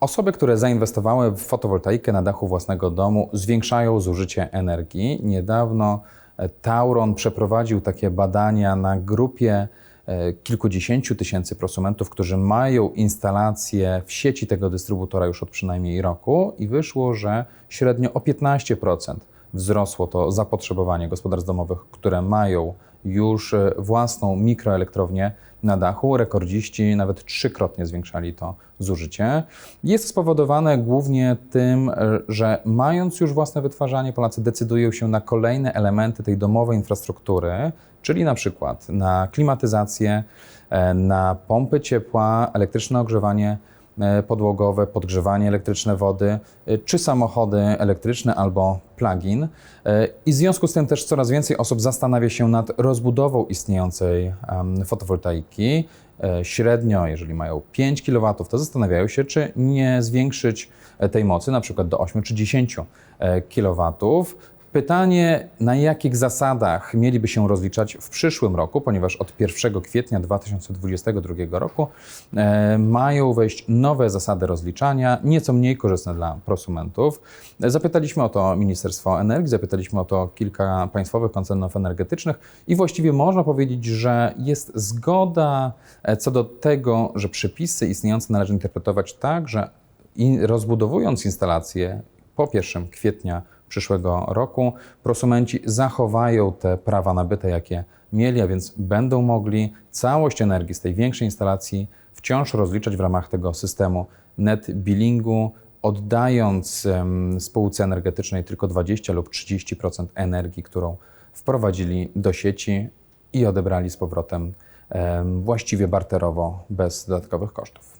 Osoby, które zainwestowały w fotowoltaikę na dachu własnego domu, zwiększają zużycie energii. Niedawno e, Tauron przeprowadził takie badania na grupie e, kilkudziesięciu tysięcy prosumentów, którzy mają instalacje w sieci tego dystrybutora już od przynajmniej roku i wyszło, że średnio o 15% wzrosło to zapotrzebowanie gospodarstw domowych, które mają już e, własną mikroelektrownię na dachu. Rekordziści nawet trzykrotnie zwiększali to zużycie. Jest spowodowane głównie tym, e, że mając już własne wytwarzanie, Polacy decydują się na kolejne elementy tej domowej infrastruktury, czyli na przykład na klimatyzację, e, na pompy ciepła, elektryczne ogrzewanie podłogowe, podgrzewanie elektryczne wody, e, czy samochody elektryczne albo plug-in. E, I w związku z tym też coraz więcej osób zastanawia się nad rozbudową istniejącej fotowoltaiki. E, Średnio, jeżeli mają 5 kW, to zastanawiają się, czy nie zwiększyć e, tej mocy na przykład do 8 czy 10 kW. Pytanie, na jakich zasadach mieliby się rozliczać w przyszłym roku, ponieważ od 1 kwietnia 2022 roku e, mają wejść nowe zasady rozliczania, nieco mniej korzystne dla prosumentów. Zapytaliśmy o to Ministerstwo Energii, zapytaliśmy o to kilka państwowych koncernów energetycznych i właściwie można powiedzieć, że jest zgoda e, co do tego, że przepisy istniejące należy interpretować tak, że rozbudowując instalacje po 1 kwietnia przyszłego roku, prosumenci zachowają te prawa nabyte, jakie mieli, a więc będą mogli całość energii z tej większej instalacji wciąż rozliczać w ramach tego systemu net billingu, oddając spółce energetycznej tylko 20 lub 30% energii, którą wprowadzili do sieci i odebrali z powrotem em, właściwie barterowo, bez dodatkowych kosztów.